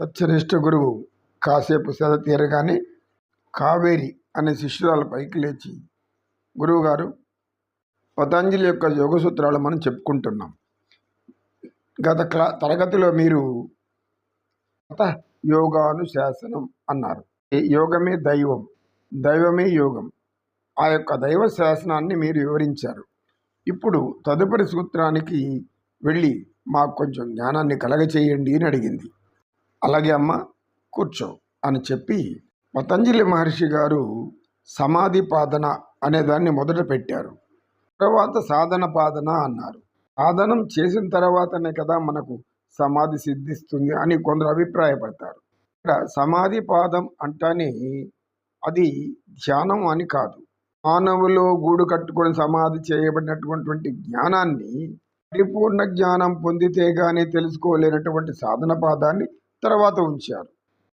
సత్యనిష్ట గురువు. కాసేపు సెద తీరగానే కావేరి అనే శిష్యురాలు పైకి లేచి గురువుగారు పతంజలి యొక్క యోగ సూత్రాలు మనం చెప్పుకుంటున్నాం. గత క్లా తరగతిలో మీరు గత యోగానుశాసనం అన్నారు. యోగమే దైవం దైవమే యోగం. ఆ యొక్క దైవ శాసనాన్ని మీరు వివరించారు. ఇప్పుడు తదుపరి సూత్రానికి వెళ్ళి మాకు కొంచెం జ్ఞానాన్ని కలగచేయండి అని అడిగింది. అలాగే అమ్మ కూర్చో అని చెప్పి పతంజలి మహర్షి గారు సమాధి పాదన అనే దాన్ని మొదట పెట్టారు. తర్వాత సాధన పాదన అన్నారు. సాధనం చేసిన తర్వాతనే కదా మనకు సమాధి సిద్ధిస్తుంది అని కొందరు అభిప్రాయపడతారు. ఇక్కడ సమాధి పాదం అంటానే అది ధ్యానం అని కాదు. మానవులో గూడు కట్టుకొని సమాధి చేయబడినటువంటి జ్ఞానాన్ని పరిపూర్ణ జ్ఞానం పొందితే గానీ తెలుసుకోలేనటువంటి సాధన పాదాన్ని తర్వాత ఉంచారు.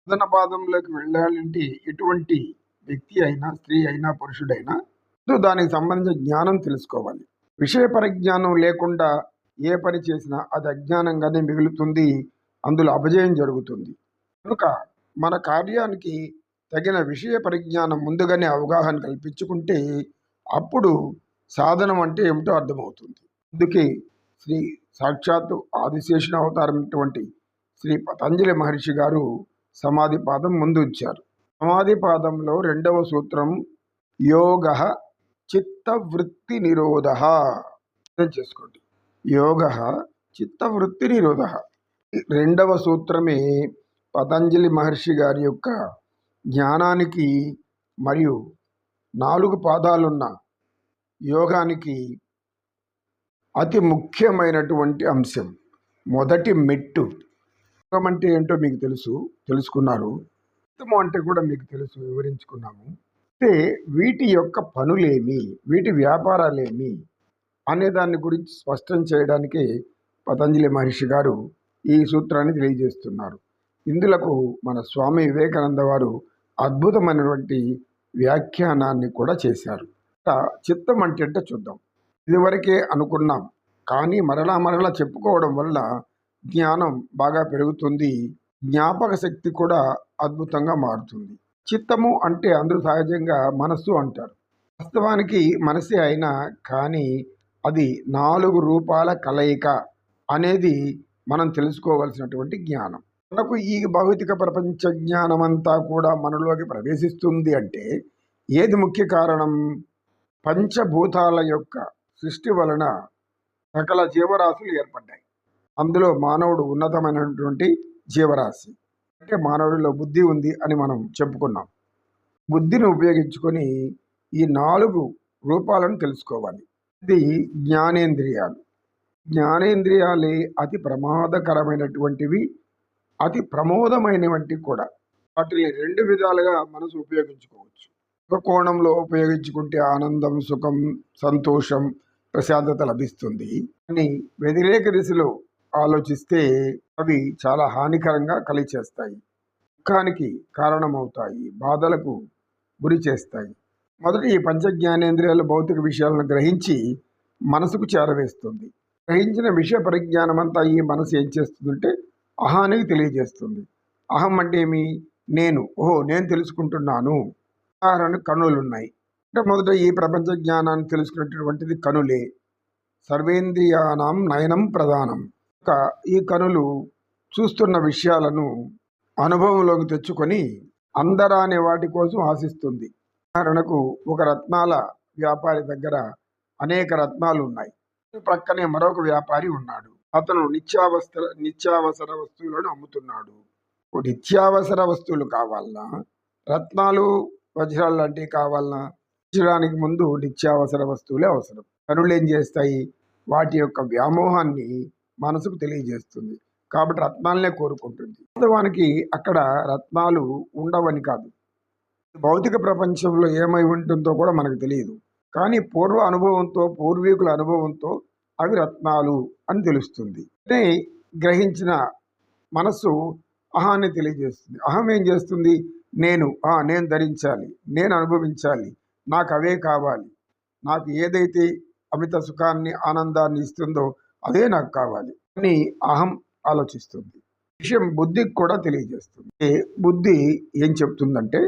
సాధన పాదంలోకి వెళ్ళాలంటే ఎటువంటి వ్యక్తి అయినా స్త్రీ అయినా పురుషుడైనా దానికి సంబంధించిన జ్ఞానం తెలుసుకోవాలి. విషయ పరిజ్ఞానం లేకుండా ఏ పని చేసినా అది అజ్ఞానంగానే మిగులుతుంది. అందులో అపజయం జరుగుతుంది. కనుక మన కార్యానికి తగిన విషయ పరిజ్ఞానం ముందుగానే అవగాహన కల్పించుకుంటే అప్పుడు సాధనం అంటే ఏమిటో అర్థమవుతుంది. అందుకే శ్రీ సాక్షాత్తు ఆదిశేషుణ అవతారం ఇటువంటి శ్రీ పతంజలి మహర్షి గారు సమాధి పాదం ముందు ఉంచారు. సమాధి పాదంలో రెండవ సూత్రం యోగ చిత్తవృత్తి నిరోధ. అర్థం చేసుకోండి. యోగ చిత్తవృత్తి నిరోధ. రెండవ సూత్రమే పతంజలి మహర్షి గారి యొక్క జ్ఞానానికి మరియు నాలుగు పాదాలున్న యోగానికి అతి ముఖ్యమైనటువంటి అంశం. మొదటి మెట్టు. యోగం అంటే ఏంటో మీకు తెలుసు తెలుసుకున్నారు. చిత్తము అంటే కూడా మీకు తెలుసు వివరించుకున్నాము. అయితే వీటి యొక్క పనులేమి వీటి వ్యాపారాలేమి అనే దాని గురించి స్పష్టం చేయడానికి పతంజలి మహర్షి గారు ఈ సూత్రాన్ని తెలియజేస్తున్నారు. ఇందులకు మన స్వామి వివేకానంద వారు అద్భుతమైనటువంటి వ్యాఖ్యానాన్ని కూడా చేశారు. చిత్తం అంటే అంటే చూద్దాం. ఇదివరకే అనుకున్నాం కానీ మరలా మరలా చెప్పుకోవడం వల్ల జ్ఞానం బాగా పెరుగుతుంది. జ్ఞాపక శక్తి కూడా అద్భుతంగా మారుతుంది. చిత్తము అంటే అందరూ సహజంగా మనస్సు అంటారు. వాస్తవానికి మనసే అయినా కానీ అది నాలుగు రూపాల కలయిక అనేది మనం తెలుసుకోవలసినటువంటి జ్ఞానం. మనకు ఈ భౌతిక ప్రపంచ జ్ఞానం అంతా కూడా మనలోకి ప్రవేశిస్తుంది అంటే ఏది ముఖ్య కారణం? పంచభూతాల యొక్క సృష్టి వలన సకల జీవరాశులు ఏర్పడ్డాయి. అందులో మానవుడు ఉన్నతమైనటువంటి జీవరాశి. అంటే మానవుడిలో బుద్ధి ఉంది అని మనం చెప్పుకున్నాం. బుద్ధిని ఉపయోగించుకొని ఈ నాలుగు రూపాలను తెలుసుకోవాలి. ఇది జ్ఞానేంద్రియాలు. జ్ఞానేంద్రియాలే అతి ప్రమాదకరమైనటువంటివి అతి ప్రమోదమైనవంటివి కూడా. వాటిని రెండు విధాలుగా మనసు ఉపయోగించుకోవచ్చు. ఒక కోణంలో ఉపయోగించుకుంటే ఆనందం సుఖం సంతోషం ప్రశాంతత లభిస్తుంది. కానీ వ్యతిరేక దిశలో ఆలోచిస్తే అవి చాలా హానికరంగా కలిచేస్తాయి. దుఃఖానికి కారణమవుతాయి. బాధలకు గురి చేస్తాయి. మొదటి ఈ పంచ జ్ఞానేంద్రియాలు భౌతిక విషయాలను గ్రహించి మనసుకు చేరవేస్తుంది. గ్రహించిన విషయ పరిజ్ఞానం అంతా ఈ మనసు ఏం చేస్తుందంటే అహానికి తెలియజేస్తుంది. అహం అంటే ఏమి? నేను. ఓహో నేను తెలుసుకుంటున్నాను. ఉదాహరణ కనులు ఉన్నాయి అంటే మొదట ఈ ప్రపంచ జ్ఞానాన్ని తెలుసుకున్నటువంటిది కనులే సర్వేంద్రియానాం నయనం ప్రధానం. ఈ కనులు చూస్తున్న విషయాలను అనుభవంలోకి తెచ్చుకొని అందరానే వాటి కోసం ఆశిస్తుంది. ఉదాహరణకు ఒక రత్నాల వ్యాపారి దగ్గర అనేక రత్నాలు ఉన్నాయి ప్రక్కనే మరొక వ్యాపారి ఉన్నాడు. అతను నిత్యావసర నిత్యావసర వస్తువులను అమ్ముతున్నాడు. నిత్యావసర వస్తువులు కావాలన్నా రత్నాలు వజ్రాలు లాంటివి కావాలన్నా ఉంచడానికి ముందు నిత్యావసర వస్తువులే అవసరం. కనులు ఏం చేస్తాయి? వాటి యొక్క వ్యామోహాన్ని మనసుకు తెలియజేస్తుంది. కాబట్టి రత్నాలనే కోరుకుంటుంది. వాస్తవానికి అక్కడ రత్నాలు ఉండవని కాదు. భౌతిక ప్రపంచంలో ఏమై ఉంటుందో కూడా మనకు తెలియదు. కానీ పూర్వ అనుభవంతో పూర్వీకుల అనుభవంతో అవి రత్నాలు అని తెలుస్తుంది. గ్రహించిన మనస్సు అహాన్ని తెలియజేస్తుంది. అహం ఏం చేస్తుంది? నేను ఆ నేను ధరించాలి నేను అనుభవించాలి నాకు అవే కావాలి నాకు ఏదైతే అమిత సుఖాన్ని ఆనందాన్ని ఇస్తుందో అదే నాకు కావాలి అని అహం ఆలోచిస్తుంది. విషయం బుద్ధికి కూడా తెలియజేస్తుంది. బుద్ధి ఏం చెప్తుందంటే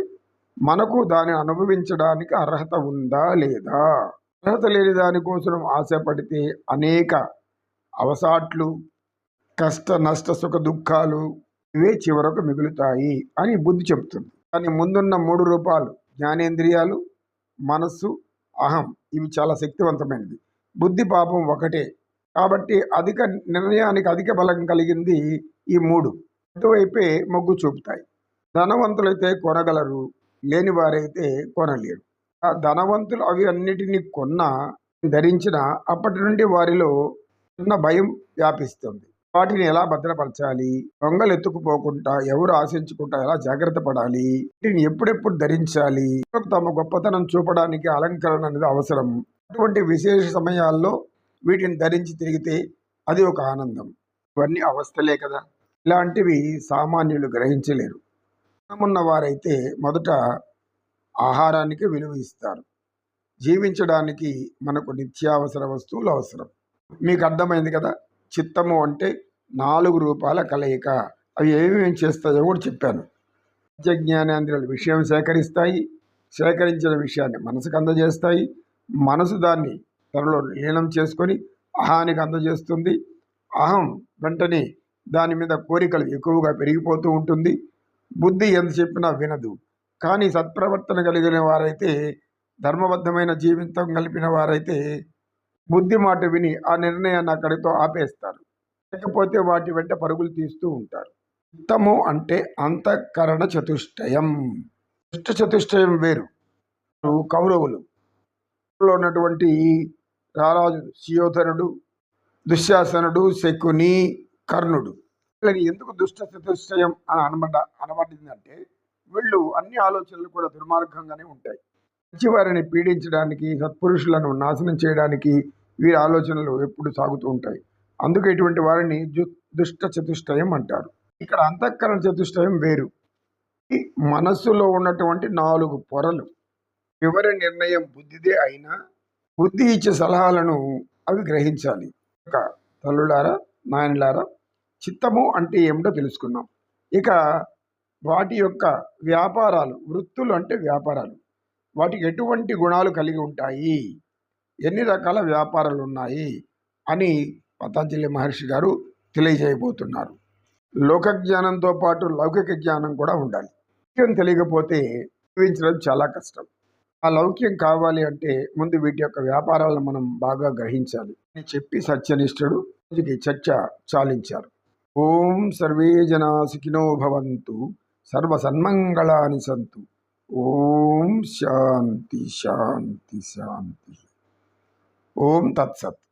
మనకు దానిని అనుభవించడానికి అర్హత ఉందా లేదా? అర్హత లేని దానికోసం ఆశపడితే అనేక అవసాట్లు కష్ట నష్ట సుఖ దుఃఖాలు ఇవే చివరకు మిగులుతాయి అని బుద్ధి చెప్తుంది. కానీ ముందున్న మూడు రూపాలు జ్ఞానేంద్రియాలు మనస్సు అహం ఇవి చాలా శక్తివంతమైనది బుద్ధి పాపం ఒకటే. కాబట్టి అధిక నిర్ణయానికి అధిక బలం కలిగింది ఈ మూడు. అటువైపే మొగ్గు చూపుతాయి. ధనవంతులైతే కొనగలరు లేని వారైతే కొనలేరు. ఆ ధనవంతులు అవి అన్నిటినీ కొన్నా ధరించిన అప్పటి నుండి వారిలో చిన్న భయం వ్యాపిస్తుంది. వాటిని ఎలా భద్రపరచాలి? దొంగలు ఎత్తుకుపోకుండా ఎవరు ఆశించుకుంటా ఎలా జాగ్రత్త పడాలి? వీటిని ఎప్పుడెప్పుడు ధరించాలి? తమ గొప్పతనం చూపడానికి అలంకరణ అనేది అవసరం. అటువంటి విశేష సమయాల్లో వీటిని ధరించి తిరిగితే అది ఒక ఆనందం. ఇవన్నీ అవస్థలే కదా. ఇలాంటివి సామాన్యులు గ్రహించలేరు. ఉన్న వారైతే మొదట ఆహారానికి విలువ ఇస్తారు. జీవించడానికి మనకు నిత్యావసర వస్తువులు అవసరం. మీకు అర్థమైంది కదా? చిత్తము అంటే నాలుగు రూపాల కలయిక. అవి ఏమేమి చేస్తాయో కూడా చెప్పాను. జ్ఞానేంద్రియాలు విషయం సేకరిస్తాయి. సేకరించిన విషయాన్ని మనసుకు అందజేస్తాయి. మనసు దాన్ని త్వరలో లీనం చేసుకొని అహానికి అందజేస్తుంది. అహం వెంటనే దాని మీద కోరికలు ఎక్కువగా పెరిగిపోతూ ఉంటుంది. బుద్ధి ఎంత చెప్పినా వినదు. కానీ సత్ప్రవర్తన కలిగిన వారైతే ధర్మబద్ధమైన జీవితం కలిపిన వారైతే బుద్ధి మాట విని ఆ నిర్ణయాన్ని అక్కడితో ఆపేస్తారు. లేకపోతే వాటి వెంట పరుగులు తీస్తూ ఉంటారు. చిత్తము అంటే అంతఃకరణ చతుష్టయం. దుష్ట చతుష్టయం వేరు. కౌరవులు. ఉన్నటువంటి రారాజు సుయోధనుడు దుశ్శాసనుడు శకుని కర్ణుడు. వీళ్ళని ఎందుకు దుష్ట చతుష్టయం అని అనబడ అనబడిందంటే వీళ్ళు అన్ని ఆలోచనలు కూడా దుర్మార్గంగానే ఉంటాయి. మంచివారిని పీడించడానికి సత్పురుషులను నాశనం చేయడానికి వీరి ఆలోచనలు ఎప్పుడు సాగుతూ ఉంటాయి. అందుకే ఇటువంటి వారిని దుష్ట చతుష్టయం అంటారు. ఇక్కడ అంతఃకరణ చతుష్టయం వేరు. ఈ మనస్సులో ఉన్నటువంటి నాలుగు పొరలు. చివరి నిర్ణయం బుద్ధిదే అయినా బుద్ధి ఇచ్చే సలహాలను అవి గ్రహించాలి. ఇక తల్లులారా నాయనలారా చిత్తము అంటే ఏమిటో తెలుసుకున్నాం ఇక వాటి యొక్క వ్యాపారాలు వృత్తులు అంటే వ్యాపారాలు. వాటికి ఎటువంటి గుణాలు కలిగి ఉంటాయి? ఎన్ని రకాల వ్యాపారాలు ఉన్నాయి? అని పతంజలి మహర్షి గారు తెలియజేయబోతున్నారు. లోక జ్ఞానంతో పాటు లౌకిక జ్ఞానం కూడా ఉండాలి. తెలియకపోతే జీవించడం చాలా కష్టం. ఆ లౌక్యం కావాలి అంటే ముందు వీటి యొక్క వ్యాపారాలను మనం బాగా గ్రహించాలి. అని చెప్పి సత్యనిష్ఠుడు రోజుకి చర్చ చాలించారు. ఓం సర్వే జనా సుఖినో భవంతు సర్వ సన్మంగళాని సంతు. ఓం శాంతి శాంతి శాంతి. ఓం తత్సత్.